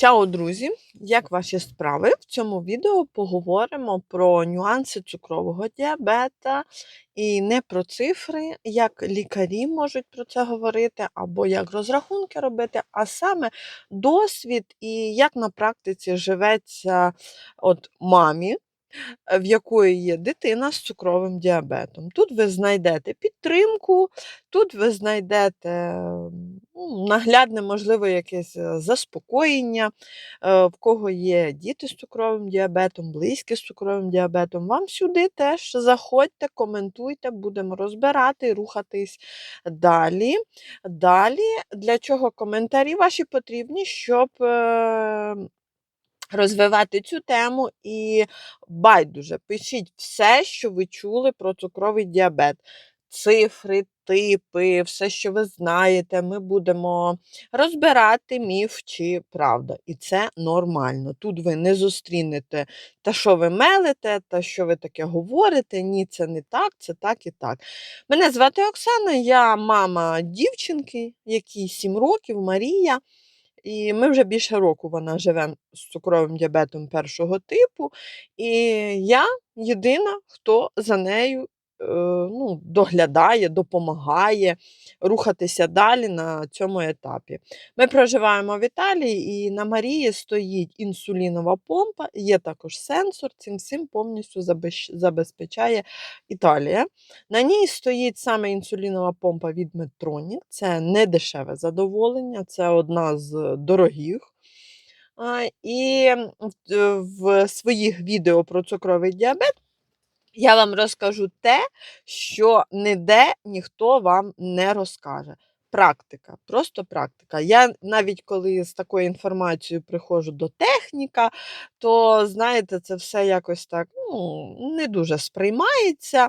Чао, друзі! Як ваші справи? В цьому відео поговоримо про нюанси цукрового діабета і не про цифри, як лікарі можуть про це говорити, або як розрахунки робити, а саме досвід і як на практиці живеться от мамі, в якої є дитина з цукровим діабетом. Тут ви знайдете підтримку, тут ви знайдете ну, наглядне, можливо, якесь е, заспокоєння, е, в кого є діти з цукровим діабетом, близькі з цукровим діабетом. Вам сюди теж заходьте, коментуйте, будемо розбирати рухатись далі. Далі, для чого коментарі ваші потрібні, щоб. Розвивати цю тему і байдуже пишіть все, що ви чули про цукровий діабет. Цифри, типи, все, що ви знаєте, ми будемо розбирати міф чи правда. І це нормально. Тут ви не зустрінете та що ви мелите, та що ви таке говорите. Ні, це не так, це так і так. Мене звати Оксана, я мама дівчинки, якій 7 років, Марія. І ми вже більше року вона живе з цукровим діабетом першого типу. І я єдина, хто за нею ну, доглядає, допомагає рухатися далі на цьому етапі. Ми проживаємо в Італії, і на Марії стоїть інсулінова помпа, є також сенсор, цим всім повністю забезпечає Італія. На ній стоїть саме інсулінова помпа від Medtronic. Це не дешеве задоволення, це одна з дорогих. І е, в своїх відео про цукровий діабет я вам розкажу те, що ніде ніхто вам не розкаже. Практика, просто практика. Я навіть коли з такою інформацією приходжу до техніка, то знаєте, це все якось так ну, не дуже сприймається,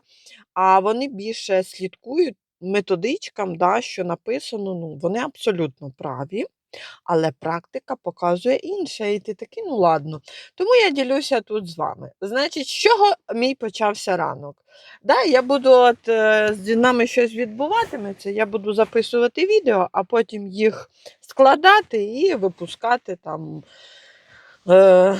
а вони більше слідкують методичкам, да, що написано, ну, вони абсолютно праві. Але практика показує інше, і ти такий, ну ладно. Тому я ділюся тут з вами. Значить, з чого мій почався ранок? Да, я буду от е, з нами щось відбуватиметься, я буду записувати відео, а потім їх складати і випускати там е,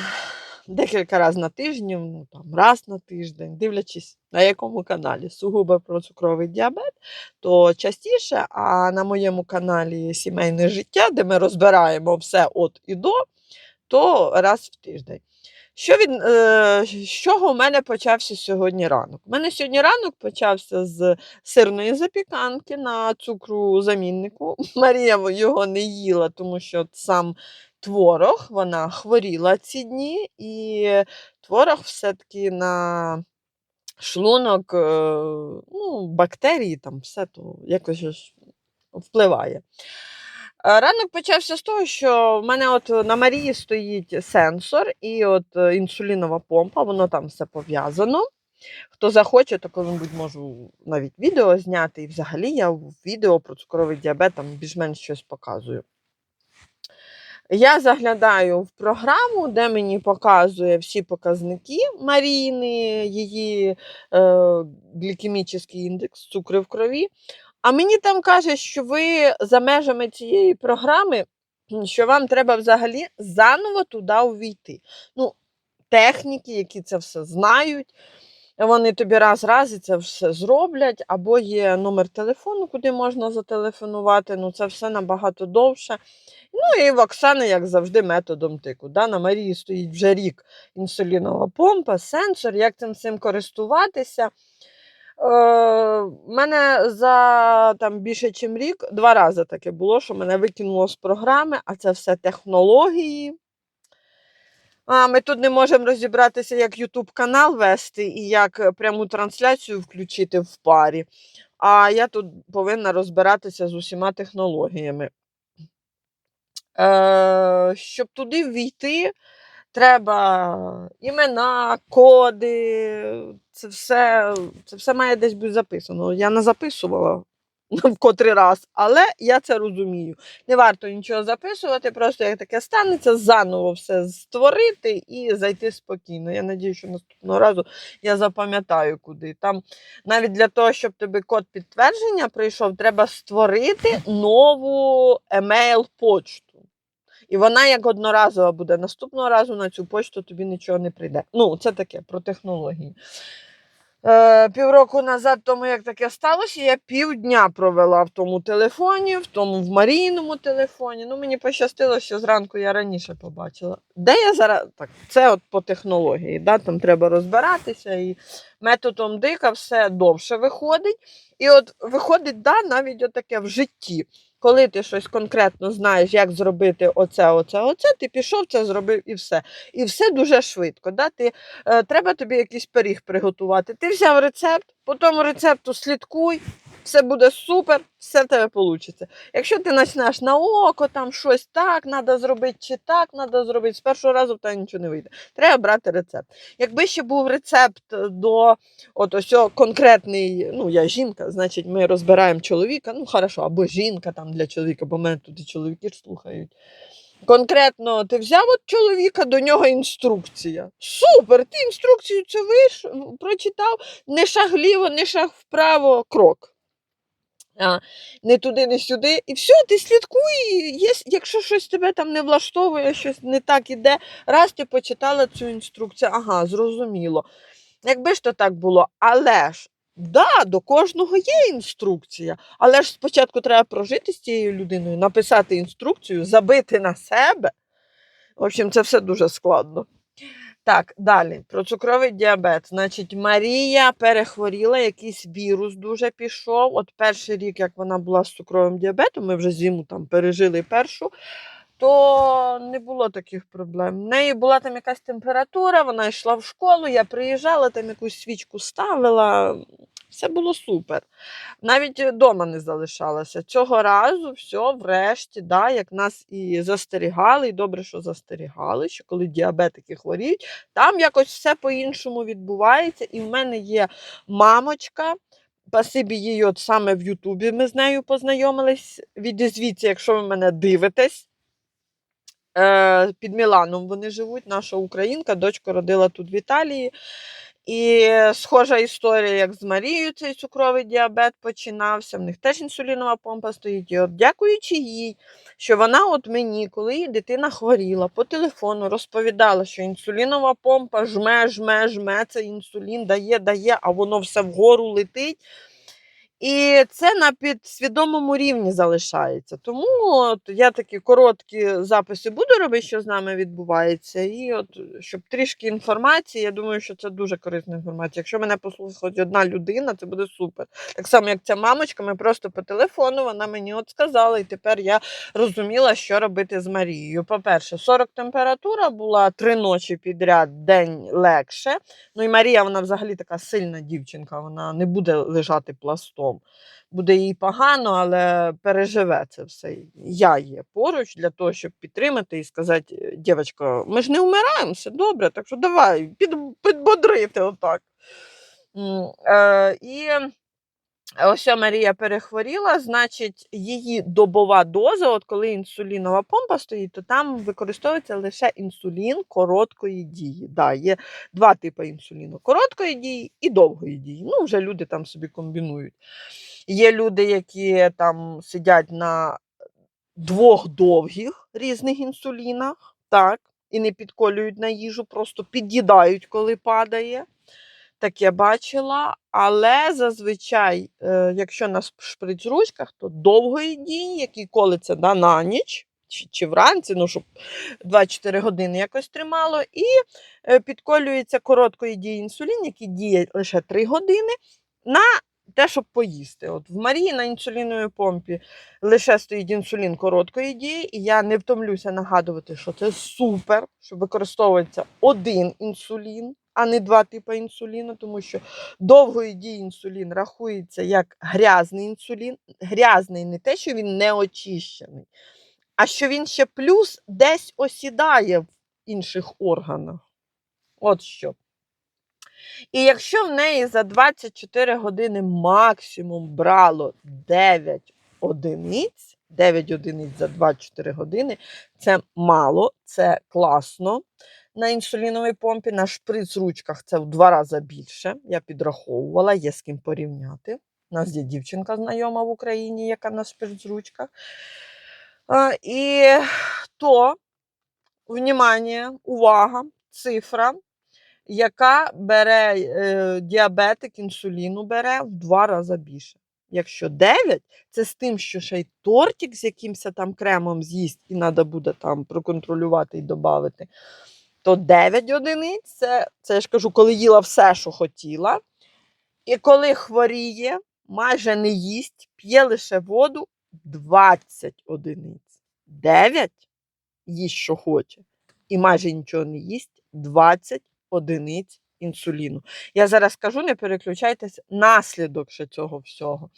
декілька разів на тиждень, ну там раз на тиждень, дивлячись на якому каналі сугубо про цукровий діабет, то частіше, а на моєму каналі Сімейне життя, де ми розбираємо все от і до, то раз в тиждень. Що від, е, з чого в мене почався сьогодні ранок? У мене сьогодні ранок почався з сирної запіканки на цукру заміннику. Марія його не їла, тому що сам творог, вона хворіла ці дні, і творог все-таки на шлунок, е, ну, бактерії, там все то якось впливає. Е, Ранок почався з того, що в мене от на Марії стоїть сенсор і от е, інсулінова помпа, воно там все пов'язано. Хто захоче, то коли-небудь можу навіть відео зняти. І взагалі я в відео про цукровий діабет там більш-менш щось показую. Я заглядаю в програму, де мені показує всі показники Маріни, її е, глікемічний індекс цукру в крові. А мені там каже, що ви за межами цієї програми, що вам треба взагалі заново туди увійти. Ну, техніки, які це все знають, вони тобі раз-раз і це все зроблять, або є номер телефону, куди можна зателефонувати. Ну, це все набагато довше. Ну і в Оксани, як завжди, методом тику. Да? На Марії стоїть вже рік інсулінова помпа, сенсор, як цим всім користуватися. Е, мене за там, більше, ніж рік два рази таке було, що мене викинуло з програми, а це все технології. Ми тут не можемо розібратися, як YouTube канал вести і як е, пряму трансляцію включити в парі. А я тут повинна розбиратися з усіма технологіями. Е, щоб туди ввійти, треба імена, коди. Це все, це все має десь бути записано. Я не записувала в котрий раз, але я це розумію. Не варто нічого записувати, просто як таке станеться, заново все створити і зайти спокійно. Я надію, що наступного разу я запам'ятаю куди. Там навіть для того, щоб тобі код підтвердження прийшов, треба створити нову емейл-почту. І вона як одноразова буде. Наступного разу на цю почту тобі нічого не прийде. Ну, це таке про технології. Е, півроку назад, тому як таке сталося, я півдня провела в тому телефоні, в тому в Марійному телефоні. Ну, мені пощастило, що зранку я раніше побачила. Де я зараз? Так, це от по технології. Да? Там треба розбиратися, і методом дика все довше виходить. І от виходить, да, навіть отаке в житті. Коли ти щось конкретно знаєш, як зробити оце, оце, оце, ти пішов, це зробив і все. І все дуже швидко. Да? Ти, е, треба тобі якийсь пиріг приготувати. Ти взяв рецепт, по тому рецепту слідкуй, все буде супер, все в тебе вийде. Якщо ти почнеш на око, там щось так треба зробити, чи так треба зробити, з першого разу в тебе нічого не вийде. Треба брати рецепт. Якби ще був рецепт до от ось конкретний, ну я жінка, значить ми розбираємо чоловіка, ну хорошо, або жінка там для чоловіка, бо мене тут і чоловіки ж слухають. Конкретно ти взяв от чоловіка, до нього інструкція. Супер! Ти інструкцію цю виш, прочитав, не шаг вліво, не шаг вправо, крок. Не туди, не сюди. І все, ти слідкуй. Якщо щось тебе там не влаштовує, щось не так іде, раз ти почитала цю інструкцію, ага, зрозуміло. Якби ж то так було, але ж. Да, до кожного є інструкція, але ж спочатку треба прожити з цією людиною, написати інструкцію, забити на себе. В общем, це все дуже складно. Так, далі про цукровий діабет. Значить, Марія перехворіла, якийсь вірус дуже пішов. От перший рік, як вона була з цукровим діабетом, ми вже зиму там пережили першу, то не було таких проблем. В неї була там якась температура, вона йшла в школу, я приїжджала, там якусь свічку ставила. Все було супер. Навіть вдома не залишалася. Цього разу все, врешті, да, як нас і застерігали, і добре, що застерігали, що коли діабетики хворіють, там якось все по-іншому відбувається. І в мене є мамочка. Спасибі їй, от саме в Ютубі ми з нею познайомились. Відізвіться, якщо ви мене дивитесь. Е, Під Міланом вони живуть, наша українка, дочка родила тут в Італії. І схожа історія, як з Марією, цей цукровий діабет починався. В них теж інсулінова помпа стоїть. І от дякуючи їй, що вона от мені, коли її дитина хворіла, по телефону розповідала, що інсулінова помпа жме, жме, жме, це інсулін дає, дає, а воно все вгору летить. І це на підсвідомому рівні залишається. Тому от я такі короткі записи буду робити, що з нами відбувається. І от, щоб трішки інформації, я думаю, що це дуже корисна інформація. Якщо мене послухає одна людина, це буде супер. Так само, як ця мамочка, ми просто по телефону вона мені от сказала, і тепер я розуміла, що робити з Марією. По-перше, 40 температура була три ночі підряд, день легше. Ну і Марія, вона взагалі така сильна дівчинка, вона не буде лежати пластом. Буде їй погано, але переживе це все. Я є поруч для того, щоб підтримати і сказати, дівчатко, ми ж не вмираємо, все добре, так що давай, під, підбодрити отак. Е, і ось Марія перехворіла, значить, її добова доза, от коли інсулінова помпа стоїть, то там використовується лише інсулін короткої дії. Да, є два типи інсуліну: короткої дії і довгої дії. Ну, вже люди там собі комбінують. Є люди, які там сидять на двох довгих різних інсулінах, так, і не підколюють на їжу, просто під'їдають, коли падає. Таке бачила, але зазвичай, е, якщо на шприц-ручках, то довгої дії, який колиться да, на ніч чи, чи вранці, ну, щоб 2-4 години якось тримало, і е, підколюється короткої дії інсулін, який діє лише 3 години, на те, щоб поїсти. От в Марії на інсуліновій помпі лише стоїть інсулін короткої дії, і я не втомлюся нагадувати, що це супер, що використовується один інсулін, а не два типи інсуліну, тому що довгої дії інсулін рахується як грязний інсулін. Грязний не те, що він не очищений, а що він ще плюс десь осідає в інших органах. От що. І якщо в неї за 24 години максимум брало 9 одиниць, 9 одиниць за 24 години, це мало, це класно. На інсуліновій помпі на шприц-ручках це в два рази більше. Я підраховувала, є з ким порівняти. У нас є дівчинка знайома в Україні, яка на шприц-ручках. І то Внимание, увага, цифра, яка бере е, діабетик інсуліну бере в два рази більше. Якщо 9, це з тим, що ще й тортик з якимось там кремом з'їсть, і треба буде там проконтролювати і додати, то 9 одиниць це, це я ж кажу, коли їла все, що хотіла. І коли хворіє, майже не їсть, п'є лише воду 20 одиниць. 9 їсть, що хоче, і майже нічого не їсть 20 одиниць інсуліну. Я зараз кажу, не переключайтесь, наслідок ще цього всього.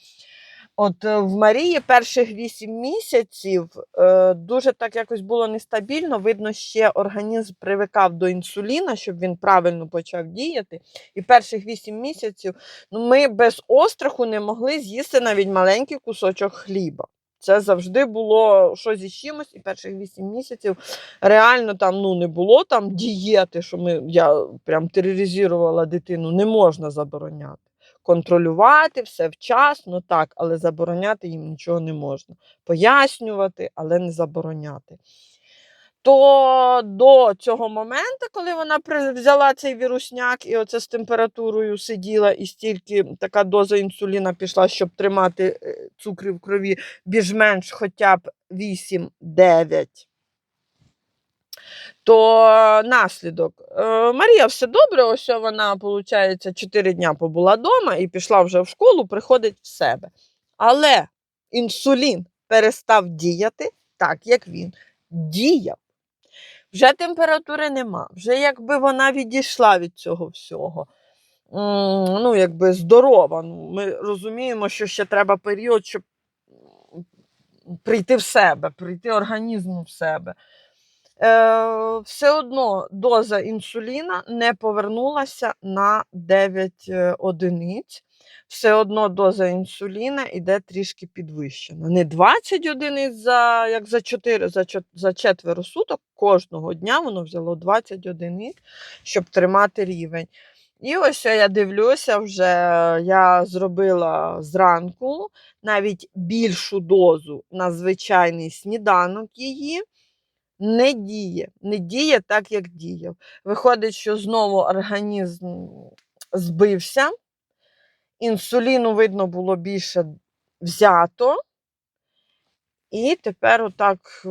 От е, в Марії перших 8 місяців е, дуже так якось було нестабільно. Видно, ще організм привикав до інсуліна, щоб він правильно почав діяти. І перших 8 місяців ну, ми без остраху не могли з'їсти навіть маленький кусочок хліба. Це завжди було щось із чимось, і перших 8 місяців реально там ну, не було там дієти, що ми, я прям тероризувала дитину, не можна забороняти. Контролювати все вчасно, так, але забороняти їм нічого не можна. Пояснювати, але не забороняти. То до цього моменту, коли вона взяла цей вірусняк і оце з температурою сиділа, і стільки така доза інсуліна пішла, щоб тримати е, цукри в крові більш-менш хоча б 8-9, то наслідок. Е, Марія все добре, ось вона, виходить, 4 дня побула вдома і пішла вже в школу, приходить в себе. Але інсулін перестав діяти так, як він діяв. Вже температури нема, вже якби вона відійшла від цього всього. Ну, якби здорова. Ну, Ми розуміємо, що ще треба період, щоб прийти в себе, прийти організму в себе. Е, все одно доза інсуліна не повернулася на 9 е, одиниць. Все одно доза інсуліна йде трішки підвищена. Не 20 одиниць за, як за 4, за, за четверо суток, кожного дня воно взяло 20 одиниць, щоб тримати рівень. І ось я дивлюся, вже я зробила зранку навіть більшу дозу на звичайний сніданок її не діє, не діє так, як діяв. Виходить, що знову організм збився, інсуліну, видно, було більше взято, і тепер отак е,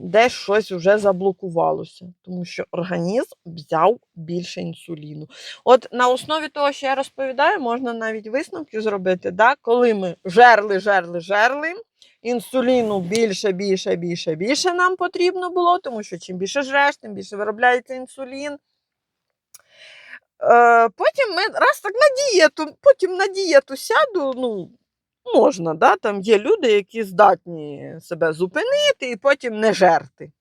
десь щось вже заблокувалося, тому що організм взяв більше інсуліну. От на основі того, що я розповідаю, можна навіть висновки зробити, да? коли ми жерли, жерли, жерли. Інсуліну більше, більше, більше, більше нам потрібно було, тому що чим більше жреш, тим більше виробляється інсулін. Е, потім ми раз так на дієту, потім на дієту сяду, ну, можна, да? там є люди, які здатні себе зупинити і потім не жерти.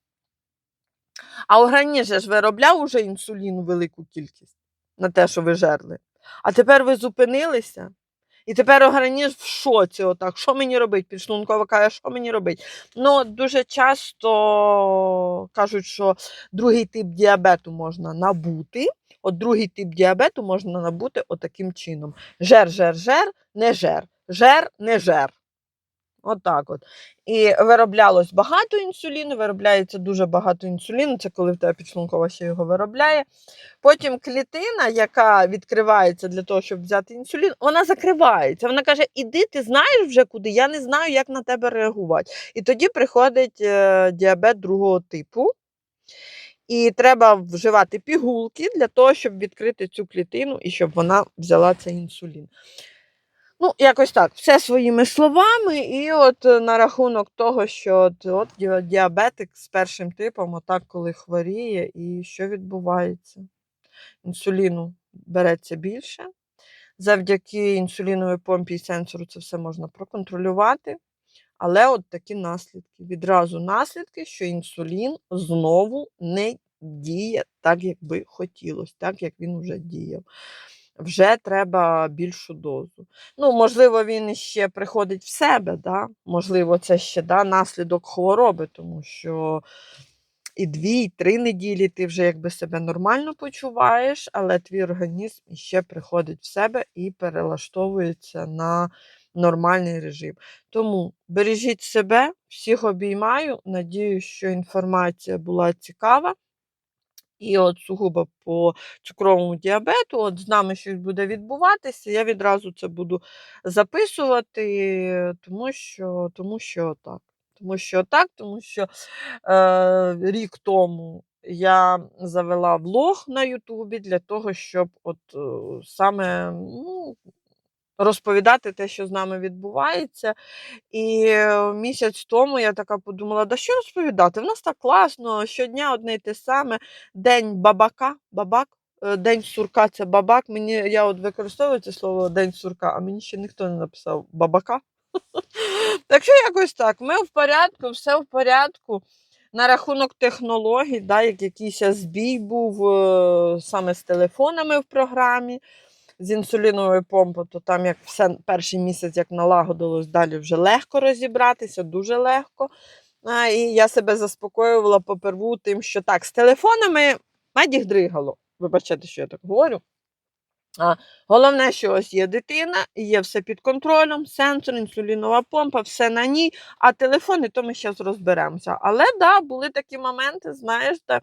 А організм ж виробляв уже інсуліну велику кількість на те, що ви жерли. А тепер ви зупинилися. І тепер організм в шоці, отак, що мені робить? Підшлункова каже, що мені робить? Ну, дуже часто кажуть, що другий тип діабету можна набути. От другий тип діабету можна набути отаким чином: жер, жер, жер, не жер, жер, не жер. Отак от. І вироблялось багато інсуліну, виробляється дуже багато інсуліну, це коли в тебе підшлункова ще його виробляє. Потім клітина, яка відкривається для того, щоб взяти інсулін, вона закривається. Вона каже: Іди, ти знаєш вже куди, я не знаю, як на тебе реагувати. І тоді приходить е, діабет другого типу. І треба вживати пігулки для того, щоб відкрити цю клітину і щоб вона взяла цей інсулін. Ну, якось так, все своїми словами. І от е, на рахунок того, що от, от діабетик з першим типом, отак, коли хворіє, і що відбувається? Інсуліну береться більше. Завдяки інсуліновій помпі і сенсору це все можна проконтролювати. Але от такі наслідки. Відразу наслідки, що інсулін знову не діє так, як би хотілося, так як він вже діяв. Вже треба більшу дозу. Ну, можливо, він ще приходить в себе, да? можливо, це ще да, наслідок хвороби, тому що і дві, і три неділі ти вже якби себе нормально почуваєш, але твій організм ще приходить в себе і перелаштовується на нормальний режим. Тому бережіть себе, всіх обіймаю. Надію, що інформація була цікава. І от сугубо по цукровому діабету, от з нами щось буде відбуватися, я відразу це буду записувати, тому що, тому що так. Тому що так, тому що е, рік тому я завела влог на Ютубі для того, щоб от е, саме ну, розповідати те, що з нами відбувається. І е, місяць тому я така подумала, да що розповідати? В нас так класно, щодня одне й те саме. День бабака, бабак, е, день сурка це бабак. Мені я от використовую це слово день сурка, а мені ще ніхто не написав бабака. Так що якось так. Ми в порядку, все в порядку. На рахунок технологій, да, як якийсь збій був е, саме з телефонами в програмі, з інсуліновою помпою, то там як все перший місяць як налагодилось, далі вже легко розібратися, дуже легко. А, і я себе заспокоювала поперву тим, що так, з телефонами медіх дригало. Вибачайте, що я так говорю. А, головне, що ось є дитина, є все під контролем, сенсор, інсулінова помпа, все на ній, а телефони, то ми зараз розберемося. Але да, були такі моменти, знаєш, де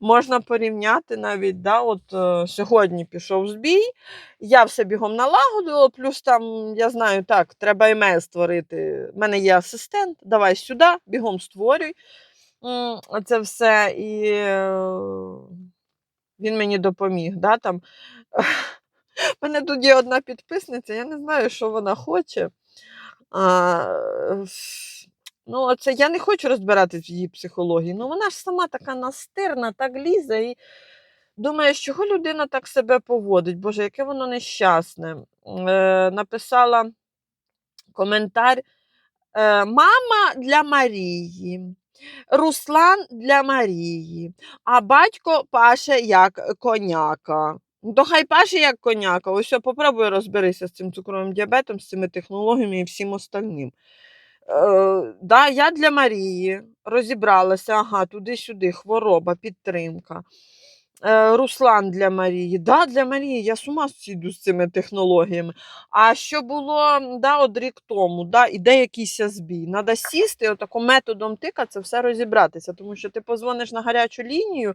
можна порівняти навіть. да, от е, Сьогодні пішов збій, я все бігом налагодила, плюс там, я знаю, так, треба емейл створити. У мене є асистент, давай сюди, бігом створюй. Це все. І е, він мені допоміг. Да, там. У мене тут є одна підписниця, я не знаю, що вона хоче. А, ну, оце, я не хочу розбиратись в її психології. Ну, вона ж сама така настирна, так лізе і думає, чого людина так себе поводить. Боже, яке воно нещасне. Е, написала коментар. Е, Мама для Марії, Руслан для Марії, а батько паше як коняка. Ну, То хай паше як коняка. Ось я попробуй розберися з цим цукровим діабетом, з цими технологіями і всім остальним. Е, да, я для Марії розібралася, ага, туди-сюди, хвороба, підтримка. Е, Руслан для Марії. Да, для Марії, я з сіду з цими технологіями. А що було да, от рік тому, да, іде якийсь збій. Треба сісти, отако методом тика це все розібратися, тому що ти позвониш на гарячу лінію,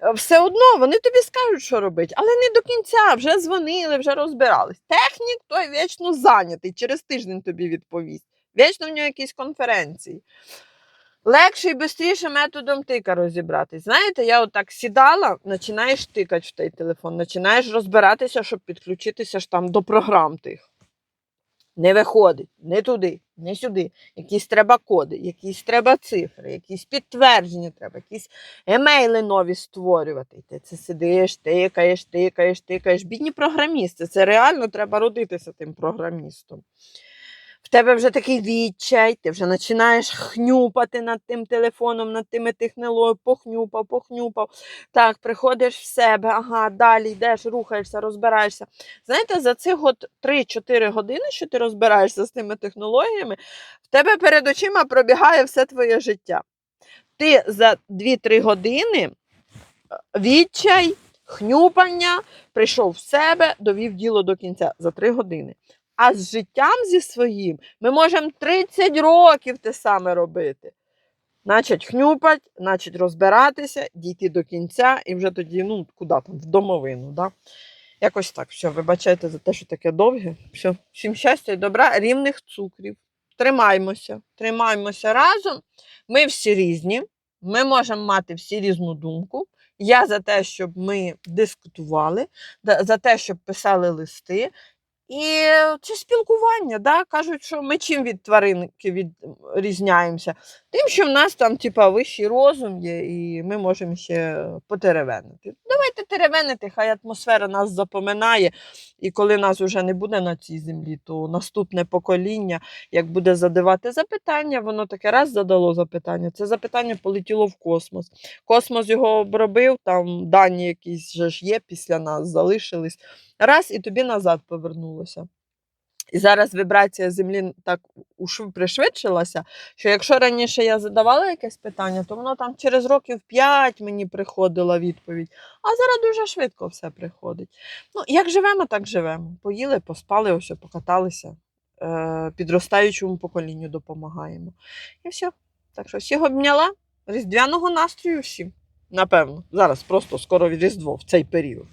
е, все одно вони тобі скажуть, що робити, але не до кінця, вже дзвонили, вже розбирались. Технік той вічно зайнятий, через тиждень тобі відповість. Вічно в нього якісь конференції. Легше і швидше методом тика розібратись. Знаєте, я отак сідала, починаєш тикати в той телефон, починаєш розбиратися, щоб підключитися ж там до програм тих. Не виходить, не туди, не сюди. Якісь треба коди, якісь треба цифри, якісь підтвердження треба, якісь емейли нові створювати. Ти це сидиш, тикаєш, тикаєш, тикаєш. Бідні програмісти. Це реально треба родитися тим програмістом. В тебе вже такий відчай, ти вже починаєш хнюпати над тим телефоном, над тими технологіями, похнюпав, похнюпав. Так, приходиш в себе, ага, далі йдеш, рухаєшся, розбираєшся. Знаєте, за цих от 3-4 години, що ти розбираєшся з тими технологіями, в тебе перед очима пробігає все твоє життя. Ти за 2-3 години е, відчай, хнюпання, прийшов в себе, довів діло до кінця за 3 години. А з життям зі своїм ми можемо 30 років те саме робити. Значить, хнюпать, значить, розбиратися, дійти до кінця і вже тоді, ну, куди там, в домовину. Да? Якось так. Все, вибачайте за те, що таке довге. Все, всім щастя і добра, рівних цукрів. Тримаймося, тримаймося разом. Ми всі різні, ми можемо мати всі різну думку. Я за те, щоб ми дискутували, за те, щоб писали листи. І це спілкування, да? кажуть, що ми чим від тваринки відрізняємося? Тим, що в нас там типа, вищий розум є, і ми можемо ще потеревенити. Давайте теревенити, хай атмосфера нас запоминає, і коли нас вже не буде на цій землі, то наступне покоління, як буде задавати запитання, воно таке раз задало запитання, це запитання полетіло в космос. Космос його обробив, там дані якісь же ж є після нас, залишились. Раз і тобі назад повернулося. І зараз вібрація землі так пришвидшилася, що якщо раніше я задавала якесь питання, то воно там через років 5 мені приходила відповідь. А зараз дуже швидко все приходить. Ну, як живемо, так живемо. Поїли, поспали, ось покаталися. е, підростаючому поколінню допомагаємо. І все. Так що всіх обняла. Різдвяного настрою всім. Напевно. Зараз просто скоро Різдво в цей період.